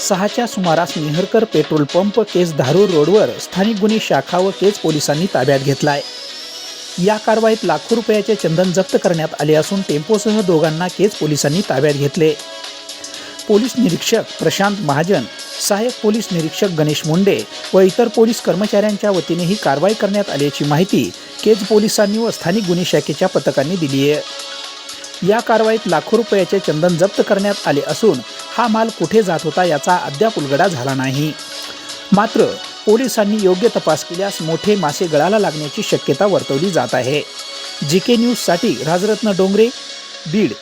सहाच्या सुमारास Meharkar petrol pump केस धारूर रोडवर स्थानिक गुन्हे शाखा व केज पोलिसांनी ताब्यात घेतलाय. या कारवाईत लाखो रुपयाचे चंदन जप्त करण्यात आले असून टेम्पोसह दोघांना केज पोलिसांनी ताब्यात घेतले. पोलीस निरीक्षक प्रशांत महाजन सहाय्यक पोलीस निरीक्षक गणेश मुंडे व इतर पोलीस कर्मचाऱ्यांच्या वतीने ही कारवाई करण्यात आल्याची माहिती केज पोलिसांनी व स्थानिक गुन्हे शाखेच्या पथकांनी दिली आहे या कारवाईत लाखो रुपयाचे चंदन जप्त करण्यात आले असून हा माल कुठे जात होता याचा अद्याप उलगडा झाला नाही. मात्र पोलिसांनी योग्य तपास केल्यास मोठे मासे गळाला लागण्याची शक्यता वर्तवली जात आहे. जी के न्यूजसाठी राजरत्न डोंगरे बीड.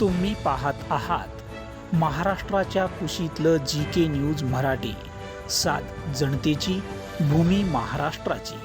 तुम्ही पाहत आहात महाराष्ट्राच्या कुशीतलं जी के न्यूज मराठी. सात जनतेची भूमी महाराष्ट्राची.